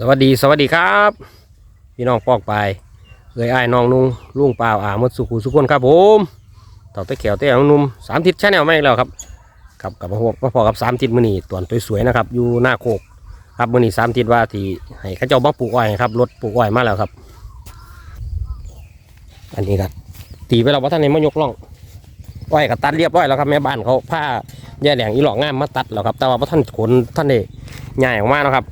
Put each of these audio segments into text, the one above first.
สวัสดีสวัสดีครับ พี่น้องปอกไปเอ้ยอ้น้องนุ่งลุงเปล่าอ่ามดสุขุสุขคนครับผมต่อตะแขวเต้ของหนุ่มสามทิศชาแนลไม่แล้วครับกับกับมาพบมาพอกับสามทิศมือนีตวนสวยๆนะครับอยู่หน้าโคกครับมือนีสามทิศว่าที่ให้ข้าเจ้ามาปลูกอ้อยครับรถปลูกอ้อยมาแล้วครับ อันนี้ครับตีไปแล้วว่าท่านในมายกล่องอ้อยก็ตัดเรียบร้อยแล้วครับแม่บ้านเขาผ้าแย่แหลงอีหลอกงามมาตัดแล้วครับ แต่ว่าพระท่านขนท่านเด้ใหญ่ออกมาแล้วครับ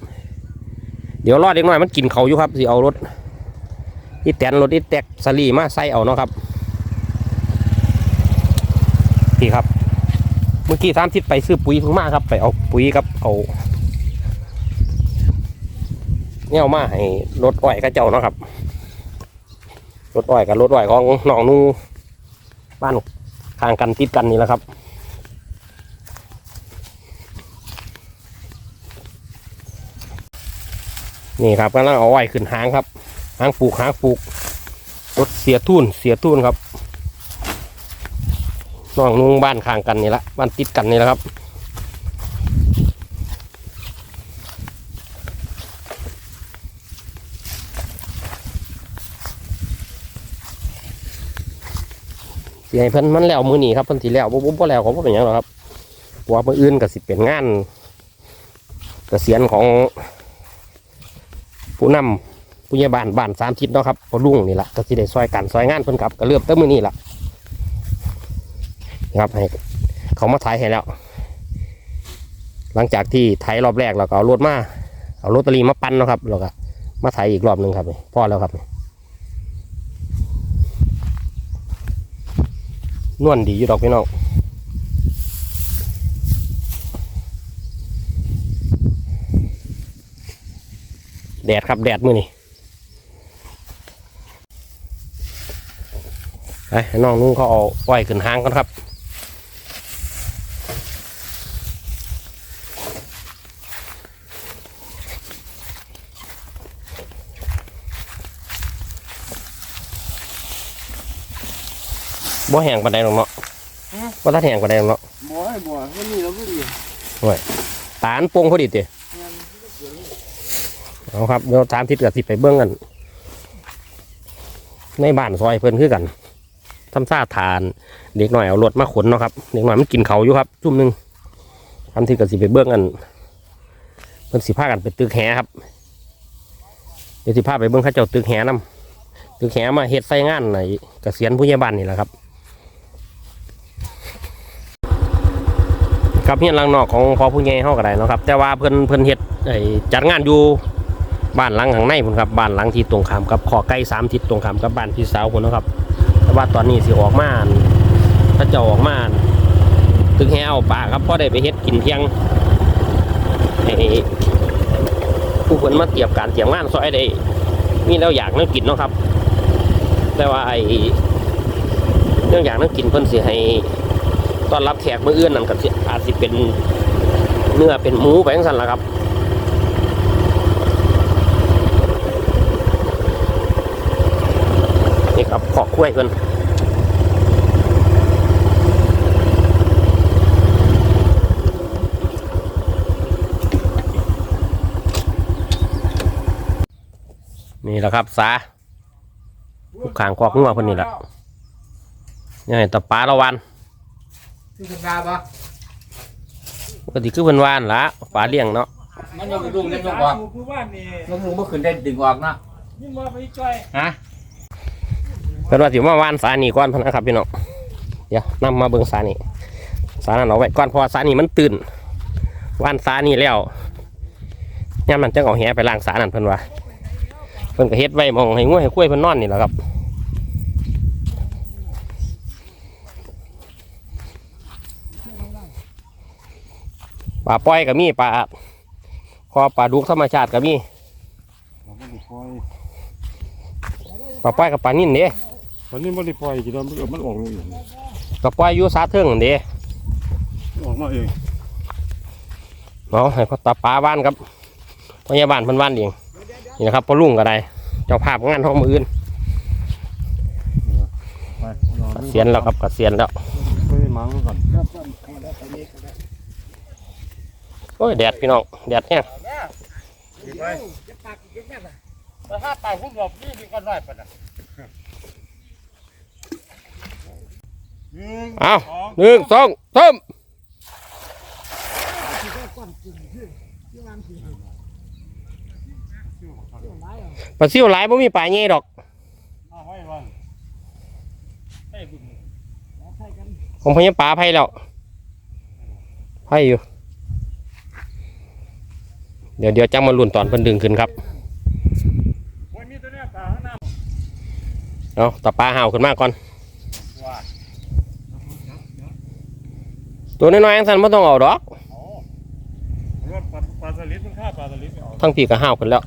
เดี๋ยวรอดเด็กน้อยมันกินเขาอยู่ครับสิเอารถอีแตนรถอีแตกสลีมาใส่เอาเนาะครับพี่ครับ เมื่อกี้สามทิศไปซื้อปุ๋ยเพิ่งมาครับ ไปเอาปุ๋ยกับเอาเนี่ยมาให้รถอ้อยกับเจ้าเนาะครับรถอ้อยกับรถอ้อยของน้องนูบ้านทางกันติดกันนี่แหละครับ นี่ครับกำลังเอาไว้ขึ้นหางครับ หางปลูกหางปลูกรถเสียทุนเสียทุนครับน้องนุ่งบ้านข้างกันนี่ละบ้านติดกันนี่แหละครับเสียให้เพิ่นมันแล้วมือหนีครับเพิ่นสิแล้วบ่บ่บ่แล้วเขาบ่เป็นหยังหรอกครับว่ามืออื่นก็สิเป็นงานเกษียณของ ผู้นำผู้ใหญ่บ้านบ้านสามทิศเนาะครับพอลุงนี่แหละก็สิได้ซอยกันซอยงานเพิ่นครับก็เริ่มตั้งมือนี่แหละนะครับให้เขามาถ่ายให้แล้ว หลังจากที่ไถรอบแรกเราก็เอารถมาเอารถตอรีมาปั้นเนาะครับแล้วก็มาไถอีกรอบหนึ่งครับนี่พอแล้วครับนี่นวลดีอยู่ดอกพี่น้อง แดดครับแดดมือนี่ไปให้น้องนุ่งเขาเอาไว้ขึ้นห้างกันครับบ่แห้งปานใดหรอกเนาะบ่ทันแห้งปานใดหรอกเนาะบ่ให้บ่ก็นี่แล้วก็ดีตาลโป่งพอดีติ เอาครับเดี๋ยวตามทิศกับทิศไปเบื้องกัน ในบ้านซอยเพิ่นคือกันทำซาทาน เด็กหน่อยเอารถมาขนเนาะครับเด็กหน่อยมันกินเขาอยู่ครับ จุ่มหนึ่งทำทิศกับสิไปเบื้องกันเพิ่นสิพากันไปตึกแหครับเดี๋ยวสิพาไปเบื้องข้าเจ้าตึกแหนํตึกแหมาเฮ็ดไฟงานในเกษียณผู้ใหญ่บ้านนี่แหละครับครับเฮียนหลังนอกของพอผู้ใหญ่เฮาก็ได้เนาะครับ แต่ว่าเพิ่นเพิ่นเฮ็ดไอ้จัดงานอยู่ บ้านหลังข้างในพุ่นครับบ้านหลังที่ตรงข้ามกับขอไก่สามทิศตรงข้ามกับบ้านพี่สาวพุ่นนะครับ แต่ว่าตอนนี้สิออกมานถ้าจ้าออกมานถึงให้เอาปลาครับพ่อได้ไปเฮ็ดกินเที่ยงให้ผู้คนมาเตรียมการเตรียมงานซอยได้มีแล้วอยากนั่งกินเนาะครับ แต่ว่าไอ้เรื่องอยากนั่งกินเพิ่นสิให้ตอนรับแขกมื้ออื่นนั่นก็สิอาจสิเป็นเนื้อเป็นหมูไปงซั่นล่ะครับ นี่ครับ ขอกกล้วยเพิ่นนี่แหละครับสาลูกขางคอกงัวเพิ่นนี่แหละยังไงตะปลาละวันที่สัญญาปะปกติคือเพิ่นวานละปลาเลี้ยงเนาะมันยกกระดุมยังยกออกคือบ้านนี่ยกมือเมื่อคืนได้ดึงออกนะยิ่งว่าไปจ้อยฮะ เพิ่นว่าสิมาวานสานี่ก่อนพนะครับพี่น้องเดี๋ยวนํมาเบิ่งสานี่สานั้นเอาไว้ก่อนพอสานี่มันตื่นวานสานี่แล้วยามนั้นจังเอาแหไปล้างสานั่นเพิ่นว่าเพิ่นก็เฮ็ดไว้มองให้งูให้กล้ยเพิ่นนอนนี่แหละครับปลาปล่อยก็มีปลาคอปลาดุกธรรมชาติก็มีปลาปล่อยกับปลานิ่นเด้ วันนี้มันได้ปล่อยกี่ตอนมันมันออกลูกเองก็ปล่อยอยู่สาเทิงนั่นเด้ออกมาเองเนาะให้พ่อตาป้าบ้านครับพยาบาลเพิ่นบ้านเองนี่นะครับพ่อลุงก็ได้เจ้าภาพงานห้องมืออื่นไปนอนเกษียณแล้วครับเกษียณแล้วไปหมังก่อนโอ้ยแดดพี่น้องแดดแห้งไปแต่ถ้าปลาพุ่งหลบนี่มีก้อนน้อยปะนะ เอาหนึ่งสองสามปลาซิวหลายบ่มีปลาเงี้ยดอกเอาไว้วางให้บุญผมพยายามปลาไผ่แล้วไผ่อยู่ เดี๋ยวเดี๋ยวจังมาลุ่นตอนเพิ่นดึงขึ้นครับโอ้ยมีตัวเนี้ยปลาข้างหน้าเอาตาปลาห่าวขึ้นมาก่อน ว่า ตัวน้อยๆอันสันไม่ต้องเอาดอกโอ้รถปลาปลาสลิดมันฆ่าปลาสลิดไม่ออกทั้งปีก็ห่าวขึ้นแล้ว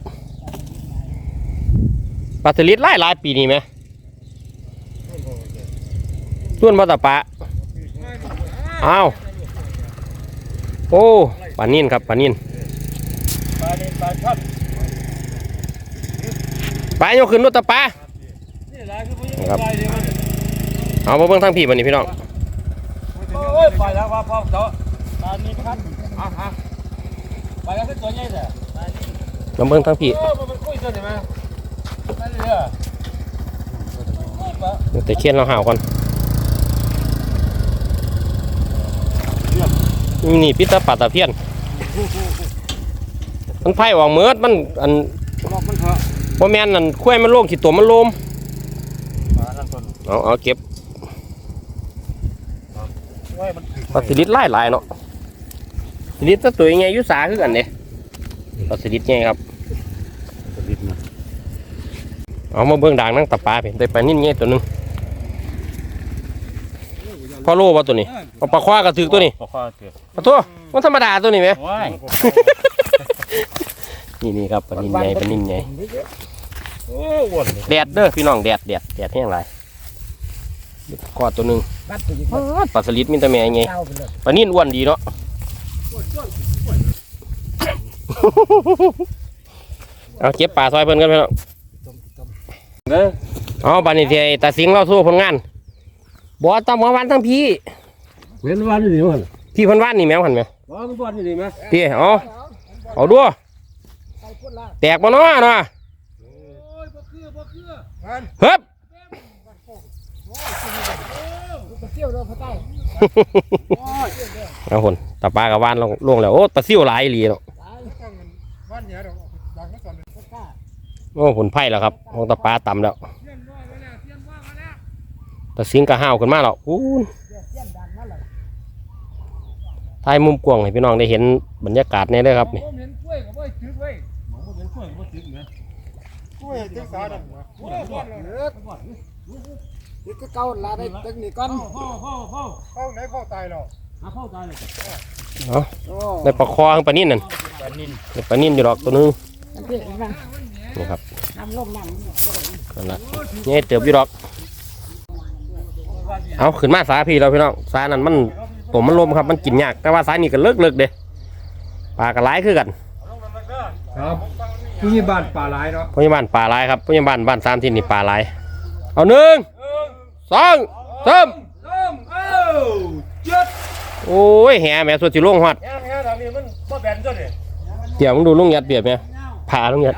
ปลาสลิดหลายหลายปีนี้ไหมส่วนบ่ตาปลาอ้าวโอ้ปลานิ่นครับปลานิ่นปลาเนี่ยปลาช่อนปลาโยกขึ้นรถตาปลานี่แหละคือพวกนี้ปลาเนี่ยมันเอามาเบิ่งทั้งพี่บันนี้พี่น้องโอ้ยปล่อยแล้วว่าพ่อเจ้าปลานี่พันอะฮะปล่อยแล้วเป็นตัวใหญ่เลยมาเบิ่งทั้งพี่โอ้มันคุยตัวไหนมานั่นเลยอะแต่เคียนเราห่าวก่อนนี่พิษตาปลาตะเพียน มันไผ่ออกเมือดมันอันบอกมันเถอะบ่แม่นนั่นคุ้ยมันโล่งขี้ตัวมันโลมปลานั่นต้นเอาเอาเก็บไว้มันถึง ปลาสลิดหลายหลายๆเนาะสลิดตัวตัวยังไงยุสาคือกันเด้ปลาสลิดไงครับสลิดนะเอามาเบิ่งด่างนั่งตะปลาเป็นได้ปลานิ่นไงตัวหนึงพอโลป่ะตัวนี้เอาปลาคว้ากระถือตัวนี้ปลาข้าเถื่อนปลาตัวมันธรรมดาตัวนี้ไหมว้ายนี่นี่ครับปลานิ่นไงปลานิ่นไงโอ้วนเลยแดดเด้อพี่น้องแดดแดดแดดแห้งไร กอดตัวหนึงบัดตัวนี้ป๊าดปลาสลิดมีแต่แม่ไงเจ้าไปเลยปลานิ่นอ้วนดีเนาะ เอาเก็บปลาซอยเพิ่นกันพี่น้องเด้อเอาบัดนี้ที่ไอ้ตาสิงเราสู้ผลงานบ่ตามหัววันทั้งพี่ เว้นวันนี่มันพี่เพิ่นว่านนี่แมวหันไหมว่ามันบอลนี่ไหมพี่เอาเอาดูแตกบ่เนาะเนาะเฮ้บ เที่ยวเราพระเจ้าเอาคนตาปลากับว่านลงลงแล้ว โอ้ปลาซิวหลายอีหลีเนาะวันเนี้ยเราดังนักก่อนเลยพระเจ้าโอ้ผลไผ่แล้วครับของตาปลาต่ำแล้วตาสิงก็ห้าวขึ้นมาแล้วอู้ถ่ายมุมกว้างให้พี่น้องได้เห็นบรรยากาศนี่เลยครับนี่ผมเห็ นกล้วยกับว่าถือไว้มองว่าเป็นกล้วยว่าถึงนะกล้วยตึกสาดกล้วยบอลเลยนี่ก็เก่าลาได้ตึกนี่ก่อนเข้าเข้าเข้าเข้าไหนเข้าตายแล้วเข้าตายเลยเอาโอ้ได้ปลาคอข้างปลานิ่นนั่นปลานินได้ปลานิ่นอยู่ดอกตัวหนึงพี่นั่งนี่ครับน้ำลมน้ำนั่นละนี่เติบอยู่ดอก เอาขึ้นมาสาพี่เราพี่น้องสานั้นมันตัวมันลมครับมันกินยาก แต่ว่าสายนี่ก็เลิกเลิกๆเด้ปลากระไรคือกันครับที่บ้านป่าหลายเนาะพยาบาลปลาลายครับพยาบาลบ้านสามที่นี่ปลาลาย เอาหนึ่ง สองสามเริ่มเอ้าจุดโอ้ยแห่แม่สวดสิลงฮอดแง่แง่ทางนี้มันบ่แบนจ้ะเนี่ยเดี๋ยวมึงดูลุงยัดเปียบไหมผ่าลุงยัด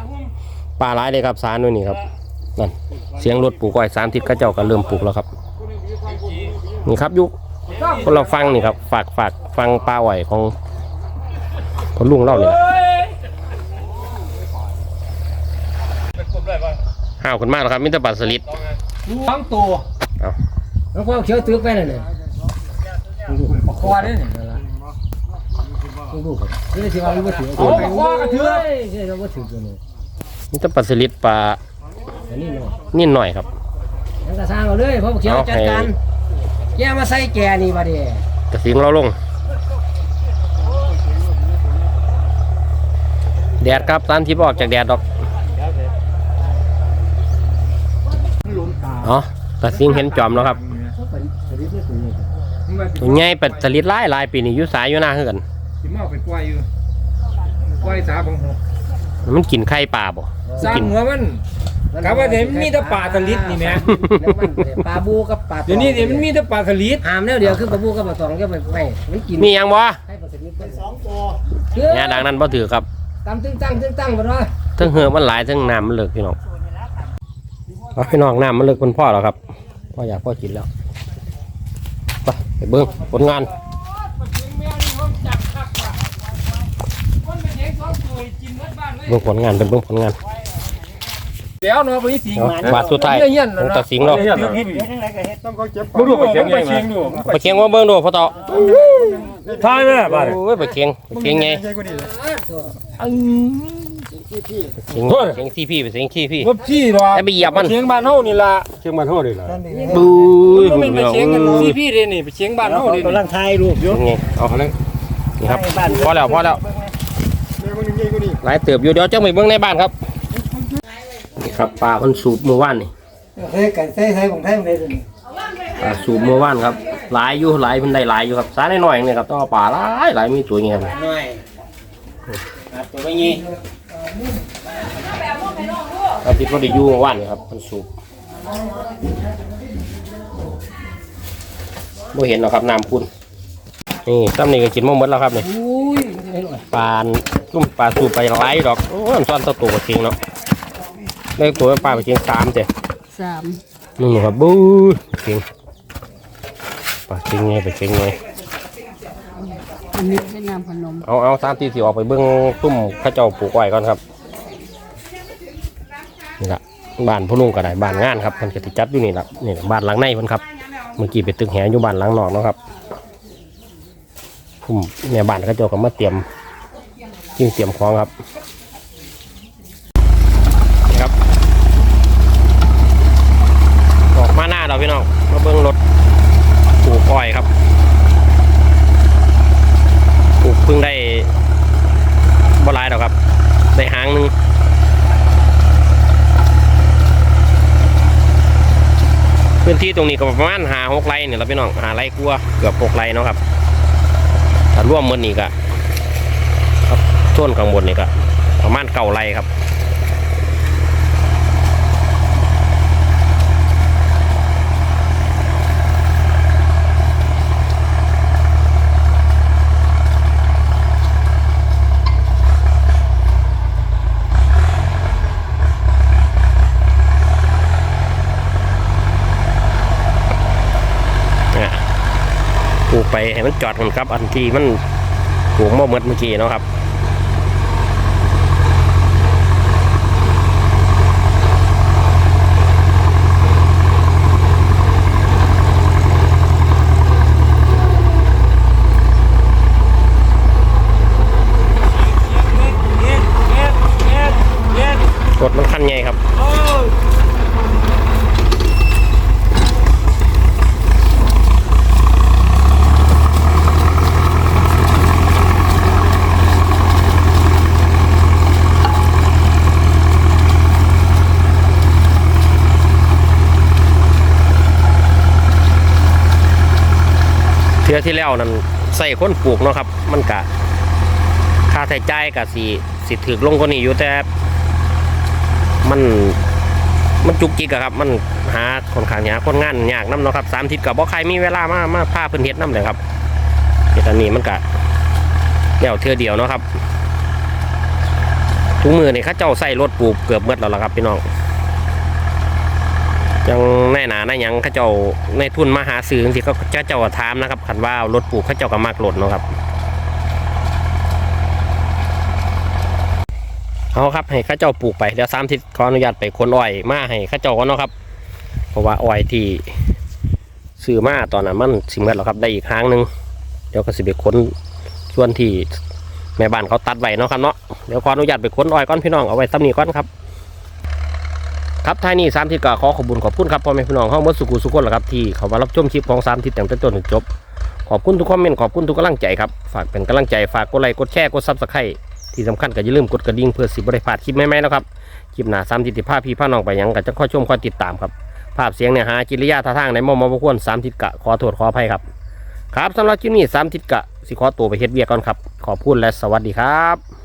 ปลาลายเลยครับสารด้วยนี่ครับนั่นเสียงรถปลูกอ้อยสามทิศก็เจ้าก็เริ่มปลูกแล้วครับนี่ครับอยุคนเราฟังนี่ครับ ฝากฝากฟังปลาอ้อยของพอลุงเล่านี่แหละเป็นกลุ่มได้ป่ะห้าวขึ้นมากแล้วครับมิตรปลาสลิดสองตัวเอา แล้วก็เขียวตึกไปเลยเนี่ยคอเนี่ยนั่นละต้องดูครับนี่ที่ว่ามันบ่ถือโอ้คอกระเทือนี่เราบ่ถือตัวนี้มิตรปลาสลิดปลานนี้เนาะนิ่หน่อยครับยังกระสร้างเอาเลยเพราะเขียวจัดการแกมาใส่แกนี่บัดนี้กระสิงเราลง แดดครับตามที่บอกจากแดดดอกล้มตาอ๋อตาสิงเห็นจอมแล้วครับ ตัวนี้ตัวใหญ่เป็ดสลิดหลายหลายปีนี่อยู่สายอยู่หน้าคือกันสิมาเอาไปปล่อยอยู่ปล่อยสาบังหกมันกินไข่ปลาบ่สร้างหัวมันกะว่าเดี๋ยวมันมีแต่ปลาสลิดนี่แหมปลาบูกับปลาเดี๋ยวนี้เดี๋ยวมันมีแต่ปลาสลิดหามแล้วเดี๋ยวคือปลาบูกับปลาตองก็ไปไปมันกินมีหยังบ่ให้ปลาสลิดไปสองตัวเนี่ยดังนั้นบ่ถือครับตามตึ้งตั้งตึ้งตั้งบ่ว่าทั้งเหือมันหลายทั้งน้ำมันเลิกพี่น้องเอาพี่น้องน้ำมันเลิกคุณพ่อแล้วครับพ่ออยากพ่อกินแล้ว ไปไปเบิ้งผลงานเบื้องผลงานเป็นเบื้องผลงานเดี๋ยวเนาะไปสิงเนาะบาทสุดท้ายของตาสิงห์เนาะบ่รู้ไปเชียงไงมาไปเคียงว่าเบื้องดูพ่อต่อทายแม่บาดโอ้ยไปเคียงไปเคียงไง เคียงเคียงที่พี่ไปเคียงที่พี่บ่พี่ดอกไอ้ไปเหยียบมัน เชียงบ้านเฮานี่ล่ะเชียงมันเท่าเลยล่ะบู๊ยบ่บุแม่นไปพี่น้องเชียงกันเอ้ที่ยพี่เด้นี่ไปเชียงบ้านเฮานี่กำลังถ่ายรูปอยู่ยังไงเอาเลยนี่ครับพอแล้วพอแล้วหลายเติบอยู่เดี๋ยวเจ้าไปเบื้องในบ้านครับนี่ครับปลาคนสูบเมื่อวานนี่เฮ้ยไก่ใส่ใส่ของไทยมันได้เลยปลาสูบเมื่อวานครับ หลายอยู่หลายมันได้หลายอยู่ครับสาหน่อยๆนี่ครับต้องเอาปลาหลายหลายมีตัวเงี้ยครับ หน่อยตัวไม่งี้ เราติดว่าได้อยู่เมื่อวานนี่ครับมันสูบบ่เห็นหรอกครับน้ำคุณนี่ตั้มนี่ก็กินมาหมดแล้วครับนี่อุ้ยมันจะได้หน่อยปลาลุ่มปลาสูบไปหลายดอกโอ้ยมันซ่อนตัวตัวกระเทียงเนาะได้ตัวปลาไปเทียงสามเจ้สามนึงครับบู๊เทียงปลาเทียงไงไปเทียงไง อันนี้เป็นน้ำพนมเอาเอาสามทีสิออกไปเบิ้งตุ้มข้าเจ้าปลูกไว้ก่อนครับนี่ละบ้านพ่อลุงก็ได้บ้านงานครับมันจะติจัดอยู่นี่ละนี่ล่ะบ้านหลังในมันครับเมื่อกี้ไปตึกแหอยู่บ้านหลังนอกเนาะครับผมเนี่ยบ้านข้าเจ้าก็มาเตรียมยิ่งเตรียมของครับนี่ครับ ออกมาหน้าเราพี่น้องมาเบิ้งรถปลูกอ้อยครับ ปลูกเพิ่งได้บ่หลายดอกครับ ได้หางหนึงพื้นที่ตรงนี้ก็ประมาณหาหกไร่เนี่ยเราพี่น้องหาไร่กลัวเกือบหกไร่เนาะครับถ้าร่วมมือนี่ก็ต้นข้างบนนี่ก็ประมาณเก่าไร่ครับ เนี่ยปลูกไป ให้มันจอดกันครับ อันที่มันปลูกมาเมื่อเมื่อกี้เนาะครับรถมันคันใหญ่ครับ เทือที่แล้วนั้นใส่คนปลูกเนาะครับ มันกะค่าใช้จ่ายกะสีสิถือลงกว่านี้อยู่แต่ มันมันจุกจิกอะครับ มันหาคนขางยาคนงานยากน้ำเนาะครับสามทิศกับบ่ใครมีเวลามามาพาเพื้นเฮ็ดน้ำเลยครับเฮ็ดอันนี้มันกะเดี่ยวเทือเดียวเนาะครับทุกมือนี่เข้าเจ้าใส่รถปลูกเกือบหมดแล้วล่ะครับพี่น้อง ยังแน่หนานะยังข้าเจ้าในทุนมาหาซื้อจริงๆก็เจ้าเจ้าถามนะครับคันว่ารถปลูกข้าเจ้าก็มักรถเนาะครับเอาครับให้ข้าเจ้าปลูกไปเดี๋ยวสามทิศขออนุญาตไปขนอ้อยมาให้ข้าเจ้าก่อนเนาะครับ เพราะว่าอ้อยที่ซื้อมาตอนนั้นมันสิเมื่อแล้วครับได้อีกครั้งหนึ่งเดี๋ยวก็สิไปขนส่วนที่แม่บ้านเขาตัดไว้เนาะครับเนาะเดี๋ยวขออนุญาตไปขนอ้อยก่อนพี่น้องเอาไว้ตำหนิก่อนครับ ครับท้ายนี้สามทิศก็ขอขอบคุญขอบคุณครับพ่อแม่พี่น้องเฮาเมื่อสุขุสุขคนละครับที่เขามารับชมคลิปของสามทิศตั้งแต่ต้นถึงจบ ขอบคุณทุกคอมเมนต์ขอบคุณทุกกำลังใจครับฝากเป็นกำลังใจฝากกดไลค์กดแชร์กดซับสไครต์ที่สำคัญก็อย่าลืมกดกระดิ่งเพื่อสิบริพลาดคลิปใหม่ๆนะครับคลิปหนาสามทิศที่ภาพพี่พาน้องไปยังก็จะค่อยชมค่อยติดตามครับภาพเสียงเนี่ยหากิริยาท่าทางในมอมบควรสามทิศกะขอโทษขออภัยครับครับสำหรับคลิปนี้สามทิศกะสิขอตัวไปเฮ็ดเวียก่อนครับขอบคุณและสวัสดีครับ